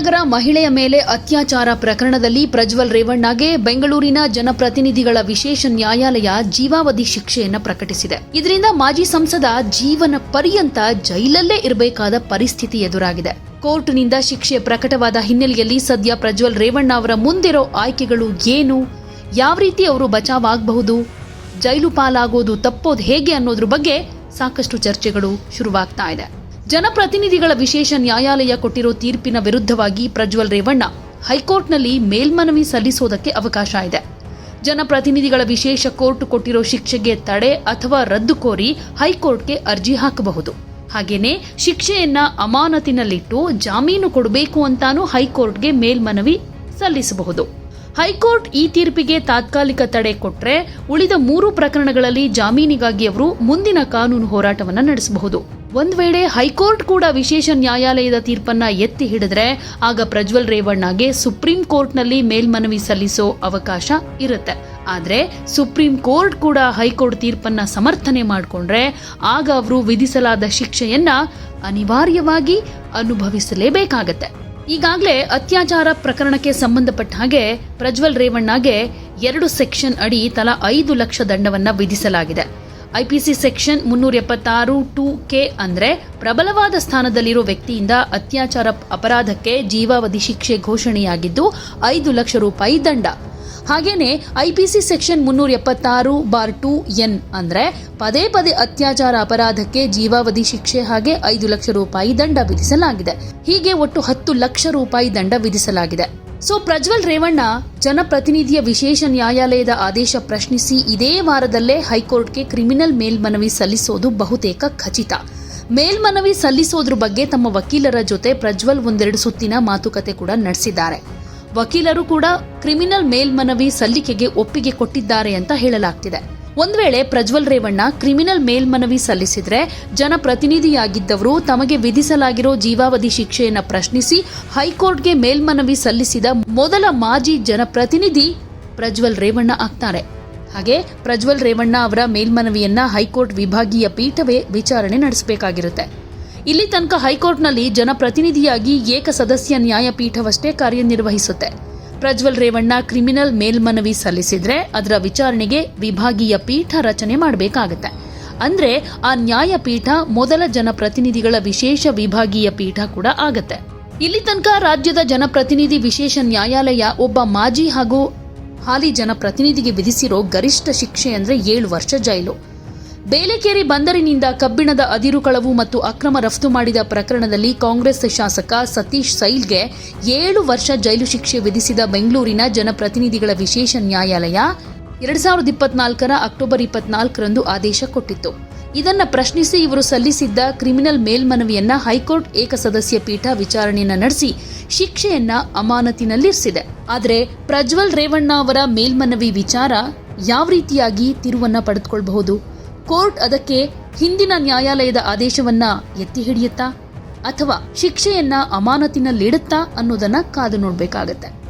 ನಗರ ಮಹಿಳೆಯ ಮೇಲೆ ಅತ್ಯಾಚಾರ ಪ್ರಕರಣದಲ್ಲಿ ಪ್ರಜ್ವಲ್ ರೇವಣ್ಣಗೆ ಬೆಂಗಳೂರಿನ ಜನಪ್ರತಿನಿಧಿಗಳ ವಿಶೇಷ ನ್ಯಾಯಾಲಯ ಜೀವಾವಧಿ ಶಿಕ್ಷೆಯನ್ನು ಪ್ರಕಟಿಸಿದೆ. ಇದರಿಂದ ಮಾಜಿ ಸಂಸದ ಜೀವನ ಪರ್ಯಂತ ಜೈಲಲ್ಲೇ ಇರಬೇಕಾದ ಪರಿಸ್ಥಿತಿ ಎದುರಾಗಿದೆ. ಕೋರ್ಟ್ನಿಂದ ಶಿಕ್ಷೆ ಪ್ರಕಟವಾದ ಹಿನ್ನೆಲೆಯಲ್ಲಿ ಸದ್ಯ ಪ್ರಜ್ವಲ್ ರೇವಣ್ಣ ಅವರ ಮುಂದಿರೋ ಆಯ್ಕೆಗಳು ಏನು? ಯಾವ ರೀತಿ ಅವರು ಬಚಾವಾಗಬಹುದು? ಜೈಲು ಪಾಲಾಗೋದು ತಪ್ಪೋದು ಹೇಗೆ ಅನ್ನೋದ್ರ ಬಗ್ಗೆ ಸಾಕಷ್ಟು ಚರ್ಚೆಗಳು ಶುರುವಾಗ್ತಾ ಇದೆ. ಜನಪ್ರತಿನಿಧಿಗಳ ವಿಶೇಷ ನ್ಯಾಯಾಲಯ ಕೊಟ್ಟಿರೋ ತೀರ್ಪಿನ ವಿರುದ್ಧವಾಗಿ ಪ್ರಜ್ವಲ್ ರೇವಣ್ಣ ಹೈಕೋರ್ಟ್ನಲ್ಲಿ ಮೇಲ್ಮನವಿ ಸಲ್ಲಿಸೋದಕ್ಕೆ ಅವಕಾಶ ಇದೆ. ಜನಪ್ರತಿನಿಧಿಗಳ ವಿಶೇಷ ಕೋರ್ಟ್ ಕೊಟ್ಟಿರೋ ಶಿಕ್ಷೆಗೆ ತಡೆ ಅಥವಾ ರದ್ದು ಕೋರಿ ಹೈಕೋರ್ಟ್ಗೆ ಅರ್ಜಿ ಹಾಕಬಹುದು. ಹಾಗೆಯೇ ಶಿಕ್ಷೆಯನ್ನ ಅಮಾನತಿನಲ್ಲಿಟ್ಟು ಜಾಮೀನು ಕೊಡಬೇಕು ಅಂತಾನೂ ಹೈಕೋರ್ಟ್ಗೆ ಮೇಲ್ಮನವಿ ಸಲ್ಲಿಸಬಹುದು. ಹೈಕೋರ್ಟ್ ಈ ತೀರ್ಪಿಗೆ ತಾತ್ಕಾಲಿಕ ತಡೆ ಕೊಟ್ಟರೆ ಉಳಿದ ಮೂರು ಪ್ರಕರಣಗಳಲ್ಲಿ ಜಾಮೀನಿಗಾಗಿ ಅವರು ಮುಂದಿನ ಕಾನೂನು ಹೋರಾಟವನ್ನು ನಡೆಸಬಹುದು. ಒಂದ್ ವೇಳೆ ಹೈಕೋರ್ಟ್ ಕೂಡ ವಿಶೇಷ ನ್ಯಾಯಾಲಯದ ತೀರ್ಪನ್ನ ಎತ್ತಿ ಹಿಡಿದ್ರೆ, ಆಗ ಪ್ರಜ್ವಲ್ ರೇವಣ್ಣಗೆ ಸುಪ್ರೀಂ ಕೋರ್ಟ್ನಲ್ಲಿ ಮೇಲ್ಮನವಿ ಸಲ್ಲಿಸೋ ಅವಕಾಶ ಇರುತ್ತೆ. ಆದರೆ ಸುಪ್ರೀಂ ಕೋರ್ಟ್ ಕೂಡ ಹೈಕೋರ್ಟ್ ತೀರ್ಪನ್ನ ಸಮರ್ಥನೆ ಮಾಡಿಕೊಂಡ್ರೆ, ಆಗ ಅವರು ವಿಧಿಸಲಾದ ಶಿಕ್ಷೆಯನ್ನ ಅನಿವಾರ್ಯವಾಗಿ ಅನುಭವಿಸಲೇಬೇಕಾಗತ್ತೆ. ಈಗಾಗಲೇ ಅತ್ಯಾಚಾರ ಪ್ರಕರಣಕ್ಕೆ ಸಂಬಂಧಪಟ್ಟ ಹಾಗೆ ಪ್ರಜ್ವಲ್ ರೇವಣ್ಣಗೆ ಎರಡು ಸೆಕ್ಷನ್ ಅಡಿ ತಲಾ ಐದು ಲಕ್ಷ ದಂಡವನ್ನ ವಿಧಿಸಲಾಗಿದೆ. ಐಪಿಸಿ ಸೆಕ್ಷನ್ ಮುನ್ನೂರ ಎಪ್ಪತ್ತಾರು ಟು ಕೆ ಅಂದರೆ ಪ್ರಬಲವಾದ ಸ್ಥಾನದಲ್ಲಿರೋ ವ್ಯಕ್ತಿಯಿಂದ ಅತ್ಯಾಚಾರ ಅಪರಾಧಕ್ಕೆ ಜೀವಾವಧಿ ಶಿಕ್ಷೆ ಘೋಷಣೆಯಾಗಿದ್ದು ಐದು ಲಕ್ಷ ರೂಪಾಯಿ ದಂಡ. ಹಾಗೇನೆ ಐಪಿಸಿ ಸೆಕ್ಷನ್ ಮುನ್ನೂರ ಎಪ್ಪತ್ತಾರು ಬಾರ್ ಟು ಎನ್ ಅಂದ್ರೆ ಪದೇ ಪದೇ ಅತ್ಯಾಚಾರ ಅಪರಾಧಕ್ಕೆ ಜೀವಾವಧಿ ಶಿಕ್ಷೆ ಹಾಗೆ ಐದು ಲಕ್ಷ ರೂಪಾಯಿ ದಂಡ ವಿಧಿಸಲಾಗಿದೆ. ಹೀಗೆ ಒಟ್ಟು ಹತ್ತು ಲಕ್ಷ ರೂಪಾಯಿ ದಂಡ ವಿಧಿಸಲಾಗಿದೆ. ಸೊ ಪ್ರಜ್ವಲ್ ರೇವಣ್ಣ, ಜನಪ್ರತಿನಿಧಿಯ ವಿಶೇಷ ನ್ಯಾಯಾಲಯದ ಆದೇಶ ಪ್ರಶ್ನಿಸಿ ಇದೇ ವಾರದಲ್ಲೇ ಹೈಕೋರ್ಟ್ಗೆ ಕ್ರಿಮಿನಲ್ ಮೇಲ್ಮನವಿ ಸಲ್ಲಿಸೋದು ಬಹುತೇಕ ಖಚಿತ. ಮೇಲ್ಮನವಿ ಸಲ್ಲಿಸೋದ್ರ ಬಗ್ಗೆ ತಮ್ಮ ವಕೀಲರ ಜೊತೆ ಪ್ರಜ್ವಲ್ ಒಂದೆರಡು ಸುತ್ತಿನ ಮಾತುಕತೆ ಕೂಡ ನಡೆಸಿದ್ದಾರೆ. ವಕೀಲರು ಕೂಡ ಕ್ರಿಮಿನಲ್ ಮೇಲ್ಮನವಿ ಸಲ್ಲಿಕೆಗೆ ಒಪ್ಪಿಗೆ ಕೊಟ್ಟಿದ್ದಾರೆ ಅಂತ ಹೇಳಲಾಗ್ತಿದೆ. ಒಂದ್ ವೇಳೆ ಪ್ರಜ್ವಲ್ ರೇವಣ್ಣ ಕ್ರಿಮಿನಲ್ ಮೇಲ್ಮನವಿ ಸಲ್ಲಿಸಿದ್ರೆ ಜನಪ್ರತಿನಿಧಿಯಾಗಿದ್ದವರು ತಮಗೆ ವಿಧಿಸಲಾಗಿರೋ ಜೀವಾವಧಿ ಶಿಕ್ಷೆಯನ್ನು ಪ್ರಶ್ನಿಸಿ ಹೈಕೋರ್ಟ್ಗೆ ಮೇಲ್ಮನವಿ ಸಲ್ಲಿಸಿದ ಮೊದಲ ಮಾಜಿ ಜನಪ್ರತಿನಿಧಿ ಪ್ರಜ್ವಲ್ ರೇವಣ್ಣ ಆಗ್ತಾರೆ. ಹಾಗೆ ಪ್ರಜ್ವಲ್ ರೇವಣ್ಣ ಅವರ ಮೇಲ್ಮನವಿಯನ್ನ ಹೈಕೋರ್ಟ್ ವಿಭಾಗೀಯ ಪೀಠವೇ ವಿಚಾರಣೆ ನಡೆಸಬೇಕಾಗಿರುತ್ತೆ. ಇಲ್ಲಿ ತನಕ ಹೈಕೋರ್ಟ್ನಲ್ಲಿ ಜನಪ್ರತಿನಿಧಿಯಾಗಿ ಏಕಸದಸ್ಯ ನ್ಯಾಯಪೀಠವಷ್ಟೇ ಕಾರ್ಯನಿರ್ವಹಿಸುತ್ತೆ. ಪ್ರಜ್ವಲ್ ರೇವಣ್ಣ ಕ್ರಿಮಿನಲ್ ಮೇಲ್ಮನವಿ ಸಲ್ಲಿಸಿದ್ರೆ ಅದರ ವಿಚಾರಣೆಗೆ ವಿಭಾಗೀಯ ಪೀಠ ರಚನೆ ಮಾಡಬೇಕಾಗತ್ತೆ. ಅಂದ್ರೆ ಆ ನ್ಯಾಯಪೀಠ ಮೊದಲ ಜನಪ್ರತಿನಿಧಿಗಳ ವಿಶೇಷ ವಿಭಾಗೀಯ ಪೀಠ ಕೂಡ ಆಗತ್ತೆ. ಇಲ್ಲಿ ತನಕ ರಾಜ್ಯದ ಜನಪ್ರತಿನಿಧಿ ವಿಶೇಷ ನ್ಯಾಯಾಲಯ ಒಬ್ಬ ಮಾಜಿ ಹಾಗೂ ಹಾಲಿ ಜನಪ್ರತಿನಿಧಿಗೆ ವಿಧಿಸಿರೋ ಗರಿಷ್ಠ ಶಿಕ್ಷೆ ಅಂದ್ರೆ ಏಳು ವರ್ಷ ಜೈಲು. ಬೇಲೆಕೇರಿ ಬಂದರಿನಿಂದ ಕಬ್ಬಿಣದ ಅದಿರು ಕಳವು ಮತ್ತು ಅಕ್ರಮ ರಫ್ತು ಮಾಡಿದ ಪ್ರಕರಣದಲ್ಲಿ ಕಾಂಗ್ರೆಸ್ ಶಾಸಕ ಸತೀಶ್ ಸೈಲ್ಗೆ ಏಳು ವರ್ಷ ಜೈಲು ಶಿಕ್ಷೆ ವಿಧಿಸಿದ ಬೆಂಗಳೂರಿನ ಜನಪ್ರತಿನಿಧಿಗಳ ವಿಶೇಷ ನ್ಯಾಯಾಲಯ ಎರಡ್ ಸಾವಿರದ ಇಪ್ಪತ್ನಾಲ್ಕರ ಅಕ್ಟೋಬರ್ ಇಪ್ಪತ್ನಾಲ್ಕರಂದು ಆದೇಶ ಕೊಟ್ಟಿತ್ತು. ಇದನ್ನು ಪ್ರಶ್ನಿಸಿ ಇವರು ಸಲ್ಲಿಸಿದ್ದ ಕ್ರಿಮಿನಲ್ ಮೇಲ್ಮನವಿಯನ್ನ ಹೈಕೋರ್ಟ್ ಏಕಸದಸ್ಯ ಪೀಠ ವಿಚಾರಣೆಯನ್ನ ನಡೆಸಿ ಶಿಕ್ಷೆಯನ್ನ ಅಮಾನತಿನಲ್ಲಿರಿಸಿದೆ. ಆದರೆ ಪ್ರಜ್ವಲ್ ರೇವಣ್ಣ ಅವರ ಮೇಲ್ಮನವಿ ವಿಚಾರ ಯಾವ ರೀತಿಯಾಗಿ ತಿರುವನ್ನ ಪಡೆದುಕೊಳ್ಳಬಹುದು ಕೋರ್ಟ್ ಅದಕ್ಕೆ ಹಿಂದಿನ ನ್ಯಾಯಾಲಯದ ಆದೇಶವನ್ನ ಎತ್ತಿ ಹಿಡಿಯುತ್ತಾ ಅಥವಾ ಶಿಕ್ಷೆಯನ್ನ ಅಮಾನತಿನಲ್ಲಿಡುತ್ತಾ ಅನ್ನೋದನ್ನ ಕಾದು ನೋಡಬೇಕಾಗತ್ತೆ.